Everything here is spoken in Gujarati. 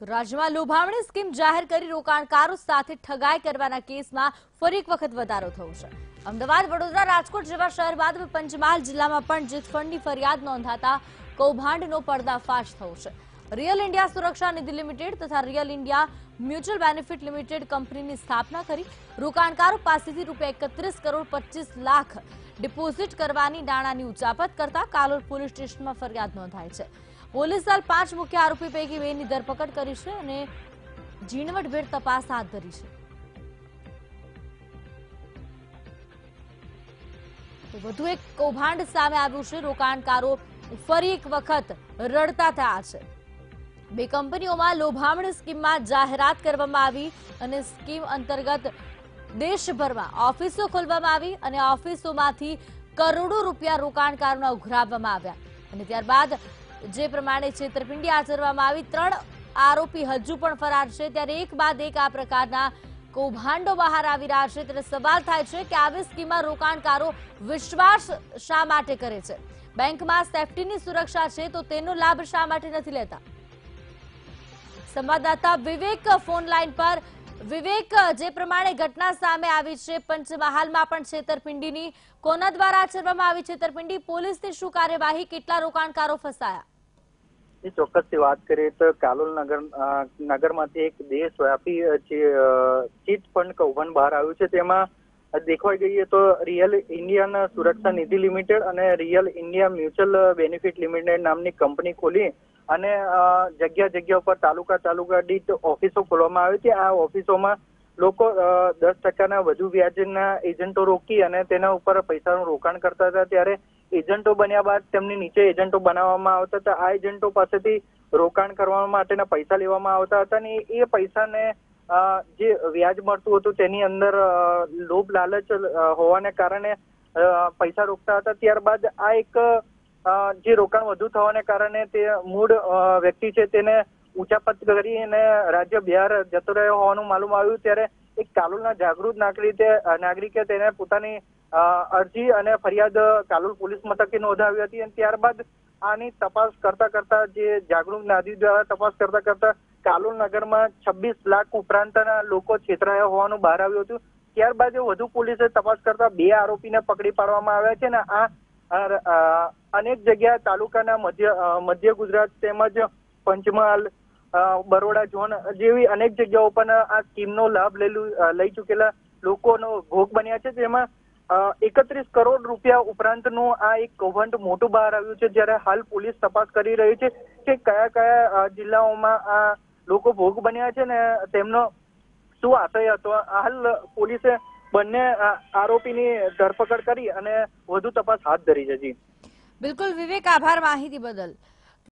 તો રાજ્યમાં લોભામણી સ્કીમ જાહેર કરી રોકાણકારો સાથે ઠગાઈ કરવાના કેસમાં ફરી એક વખત વધારો થયો છે. અમદાવાદ, વડોદરા, રાજકોટ જેવા શહેર બાદ પંચમહાલ જિલ્લામાં પણ ચિટફંડની ફરિયાદ નોંધાતા કૌભાંડનો પર્દાફાશ થયો છે. Real India Suraksha Nidhi limited તથા real India mutual benefit limited કંપનીની સ્થાપના કરી રોકાણકારો પાસેથી રૂપિયા એકત્રીસ કરોડ પચીસ લાખ ડિપોઝિટ કરવાની નાણાંની ઉચાપત કરતા કાલોલ પોલીસ સ્ટેશનમાં ફરિયાદ નોંધાઈ છે. પોલીસ દળ પાંચ મુખ્ય આરોપી પૈકી બેની ધરપકડ કરી છે અને ઝીણવટભેર તપાસ હાથ ધરી છે. વધુ એક કૌભાંડ સામે આવ્યું છે. રોકાણકારો ફરી એક વખત રડતા થયા છે. બે કંપનીઓમાં લોભામણી સ્કીમમાં જાહેરાત કરવામાં આવી અને સ્કીમ અંતર્ગત દેશભરમાં ઓફિસો ખોલવામાં આવી અને ઓફિસોમાંથી કરોડો રૂપિયા રોકાણકારોના ઉઘરાવવામાં આવ્યા. અને ત્યારબાદ જે પ્રમાણે છેતરપિંડી આચરવામાં આવી, ત્રણ આરોપી હજુ પણ ફરાર છે. ત્યારે એક બાદ એક આ પ્રકારના કૌભાંડો બહાર આવી રહ્યા છે. ત્યારે સવાલ થાય છે કે આવી સ્કીમમાં રોકાણકારો વિશ્વાસ શા માટે કરે છે? બેંકમાં સેફટીની સુરક્ષા છે તો તેનો લાભ શા માટે નથી લેતા? સંવાદદાતા વિવેક ફોન લાઈન પર. વિવેક, જે પ્રમાણે ઘટના સામે આવી છે, પંચમહાલમાં પણ છેતરપિંડીની કોના દ્વારા આચરવામાં આવી છેતરપિંડી? પોલીસની શું કાર્યવાહી? કેટલા રોકાણકારો ફસાયા? એ ચોક્કસથી વાત કરીએ તો કાલોલ નગર નગરમાંથી એક દેશવ્યાપી જે ચીટ ફંડ કૌભાંડ બહાર આવ્યું છે. તેમાં દેખવા જઈએ તો real Indian Suraksha Nidhi limited અને real India mutual benefit limited નામની કંપની ખોલી અને જગ્યા જગ્યા ઉપર તાલુકા તાલુકા દીઠ ઓફિસો ખોલવામાં આવી છે. આ ઓફિસોમાં લોકો દસ ટકાના વધુ વ્યાજના એજન્ટો રોકી અને તેના ઉપર પૈસાનું રોકાણ કરતા હતા. ત્યારે એજન્ટો બન્યા બાદ તેમની નીચે એજન્ટો બનાવવામાં આવતા હતા. આ એજન્ટો પાસેથી રોકાણ કરવા માટેના પૈસા લેવામાં આવતા હતા અને એ પૈસાને જે વ્યાજ મળતું હતું તેની અંદર લોભ લાલચ હોવાને કારણે પૈસા રોકતા હતા. ત્યારબાદ આ એક જે રોકાણ વધુ થવાને કારણે તે મૂળ વ્યક્તિ છે તેને ઉચાપત કરી અને રાજ્ય બિહાર જતો રહ્યો હોવાનું માલુમ આવ્યું. ત્યારે એક કાલોલના જાગૃત નાગરિકે નાગરિકે તેને પોતાની અરજી અને ફરિયાદ કાલોલ પોલીસ મથકે નોંધાવી હતી અને ત્યારબાદ આની તપાસ કરતા કરતા જે જાગૃત નાદી દ્વારા તપાસ કરતા કરતા કાલોલ નગરમાં છવ્વીસ લાખ ઉપરાંતના લોકો છેતરાયા હોવાનું બહાર આવ્યું હતું. ત્યારબાદ વધુ પોલીસે તપાસ કરતા બે આરોપીને પકડી પાડવામાં આવ્યા છે અને આ અનેક જગ્યા તાલુકાના મધ્ય મધ્ય ગુજરાત તેમજ પંચમહાલ બરોડા ઝોન જેવી અનેક જગ્યાઓ પણ આ સ્કીમનો લાભ લઈ ચૂકેલા લોકોનો ભોગ બન્યા છે. જેમાં એકત્રીસ કરોડ રૂપિયા ઉપરાંતનું આ એક કૌભાંડ મોટું બહાર આવ્યું છે, જ્યારે હાલ પોલીસ તપાસ કરી રહી છે કે કયા કયા જિલ્લાઓમાં આ લોકો ભોગ બન્યા છે ને તેમનો શું આશય હતો. હાલ પોલીસે બંને આરોપીની ધરપકડ કરી અને વધુ તપાસ હાથ ધરી છે, જી. બિલકુલ વિવેક, આભાર માહિતી બદલ.